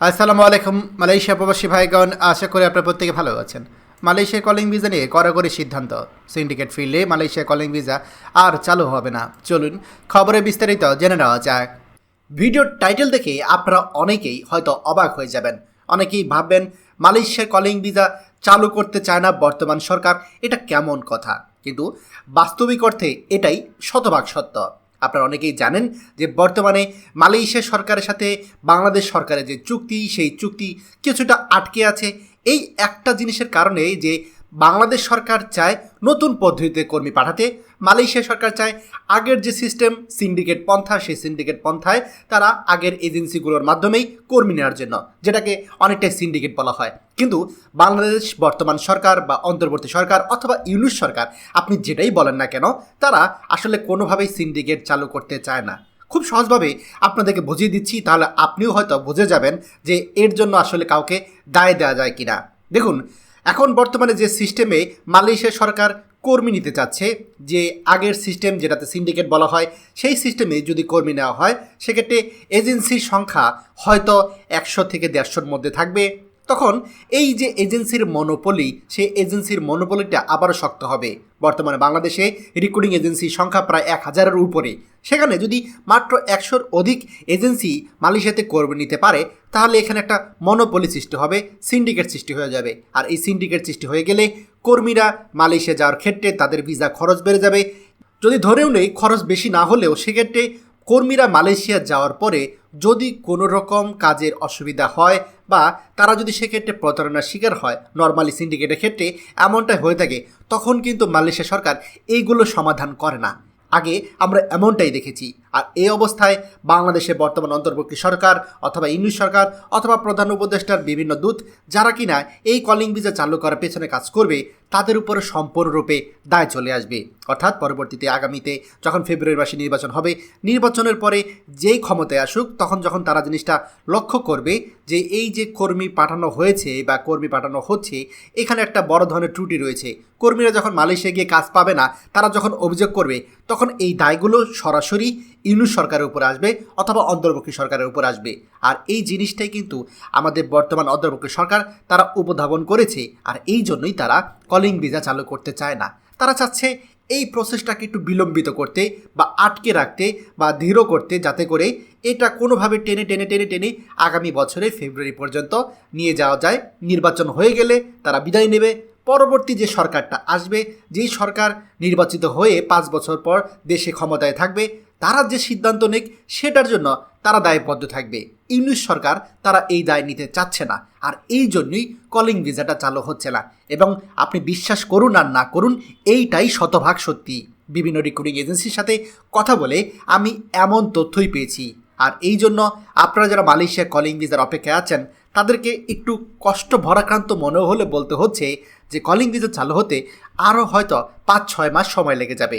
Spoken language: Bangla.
আসসালামু আলাইকুম, মালয়েশিয়া প্রবাসী ভাইগণ, আশা করি আপনারা প্রত্যেকে ভালো আছেন। মালয়েশিয়া কলিং ভিসা নিয়ে কড়াকড়ি সিদ্ধান্ত। সিন্ডিকেট ফিল্ডে মালয়েশিয়া কলিং ভিসা আর চালু হবে না। চলুন খবরে বিস্তারিত জেনে নেওয়া যাক। ভিডিওর টাইটেল দেখে আপনারা অনেকেই হয়তো অবাক হয়ে যাবেন। অনেকেই ভাববেন মালয়েশিয়া কলিং ভিসা চালু করতে চায় না বর্তমান সরকার, এটা কেমন কথা? কিন্তু বাস্তবিক অর্থে এটাই শতভাগ সত্য। আপনারা অনেকেই জানেন যে বর্তমানে মালয়েশিয়া সরকারের সাথে বাংলাদেশ সরকারের যে চুক্তি, সেই চুক্তি কিছুটা আটকে আছে। এই একটা জিনিসের কারণে যে বাংলাদেশ সরকার চায় নতুন পদ্ধতিতে কর্মী পাঠাতে। মালয়েশিয়া সরকার চায় আগের যে সিস্টেম, সিন্ডিকেট পন্থা, সেই সিন্ডিকেট পন্থায় তারা আগের এজেন্সিগুলোর মাধ্যমেই কর্মী নেওয়ার জন্য, যেটাকে অনেকটাই সিন্ডিকেট বলা হয়। কিন্তু বাংলাদেশ বর্তমান সরকার বা অন্তর্বর্তী সরকার অথবা ইউনুস সরকার, আপনি যেটাই বলেন না কেন, তারা আসলে কোনোভাবেই সিন্ডিকেট চালু করতে চায় না। খুব সহজভাবে আপনাদেরকে বুঝিয়ে দিচ্ছি, তাহলে আপনিও হয়তো বুঝে যাবেন যে এর জন্য আসলে কাউকে দায় দেওয়া যায় কিনা। দেখুন এখন বর্তমানে যে সিস্টেমে মালয়েশিয়া সরকার কর্মী নিতে চাচ্ছে, যে আগের সিস্টেম যেটাতে সিন্ডিকেট বলা হয়, সেই সিস্টেমে যদি কর্মী নেওয়া হয়, সেক্ষেত্রে এজেন্সির সংখ্যা হয়তো একশো থেকে দেড়শোর মধ্যে থাকবে। তখন এই যে এজেন্সির মনোপলি সেই এজেন্সির মনোপলিটা আবারও শক্ত হবে। বর্তমানে বাংলাদেশে রিক্রুটিং এজেন্সির সংখ্যা প্রায় এক হাজারের উপরে। সেখানে যদি মাত্র একশোর অধিক এজেন্সি মালয়েশিয়াতে কর্মী নিতে পারে, তাহলে এখানে একটা মনোপলি সৃষ্টি হবে সিন্ডিকেট সৃষ্টি হয়ে যাবে। আর এই সিন্ডিকেট সৃষ্টি হয়ে গেলে কর্মীরা মালয়েশিয়া যাওয়ার ক্ষেত্রে তাদের ভিসা খরচ বেড়ে যাবে। যদি ধরেও নেই, খরচ বেশি না হলেও সেক্ষেত্রে কর্মীরা মালয়েশিয়া যাওয়ার পরে যদি কোনো রকম কাজের অসুবিধা হয় বা তারা যদি সেক্ষেত্রে প্রতারণার শিকার হয় নর্মালি সিন্ডিকেটের ক্ষেত্রে এমনটাই হয়ে থাকে, তখন কিন্তু মালয়েশিয়া সরকার এইগুলো সমাধান করে না। আগে আমরা এমনটাই দেখেছি। আর এই অবস্থায় বাংলাদেশে বর্তমান অন্তর্বর্তী সরকার অথবা ইংলিশ সরকার অথবা প্রধান উপদেষ্টার বিভিন্ন দূত, যারা কিনা এই কলিং ভিসা চালু করার পেছনে কাজ করবে, তাদের উপরে সম্পূর্ণরূপে দায় চলে আসবে। অর্থাৎ পরবর্তীতে আগামীতে যখন ফেব্রুয়ারি মাসে নির্বাচন হবে, নির্বাচনের পরে যেই ক্ষমতায় আসুক, তখন যখন তারা জিনিসটা লক্ষ্য করবে যে এই যে কর্মী পাঠানো হয়েছে বা কর্মী পাঠানো হচ্ছে, এখানে একটা বড় ধরনের ত্রুটি রয়েছে। কর্মীরা যখন মালয়েশিয়া গিয়ে কাজ পাবে না, তারা যখন অভিযোগ করবে, তখন এই দায়গুলো সরাসরি ইউনুস সরকারের উপর আসবে অথবা অন্তর্বর্তী সরকারের উপর আসবে। আর এই জিনিসটাই কিন্তু আমাদের বর্তমান অন্তর্বর্তী সরকার তারা উপধাবন করেছে আর এই জন্যই তারা কলিং ভিসা চালু করতে চায় না। তারা চাচ্ছে এই প্রসেসটাকে একটু বিলম্বিত করতে বা আটকে রাখতে বা ধীর করতে যাতে করে এটা কোনোভাবে টেনে টেনে টেনে টেনে আগামী বছরে ফেব্রুয়ারি পর্যন্ত নিয়ে যাওয়া যায়। নির্বাচন হয়ে গেলে তারা বিদায় নেবে। পরবর্তী যে সরকারটা আসবে, যেই সরকার নির্বাচিত হয়ে পাঁচ বছর পর দেশে ক্ষমতায় থাকবে তারা যে সিদ্ধান্ত নিক, সেটার জন্য তারা দায়বদ্ধ থাকবে। ইংলিশ সরকার তারা এই দায় নিতে চাচ্ছে না। আর এই জন্যই কলিং ভিসাটা চালু হচ্ছে না। এবং আপনি বিশ্বাস করুন আর না করুন, এইটাই শতভাগ সত্যি। বিভিন্ন রিক্রুটিং এজেন্সির সাথে কথা বলে আমি এমন তথ্যই পেয়েছি। আর এই জন্য আপনারা যারা মালয়েশিয়া কলিং ভিসার অপেক্ষায় আছেন, তাদেরকে একটু কষ্ট ভরাক্রান্ত মনে হলে বলতে হচ্ছে যে, কলিং ভিসা চালু হতে আরও হয়তো পাঁচ ছয় মাস সময় লেগে যাবে।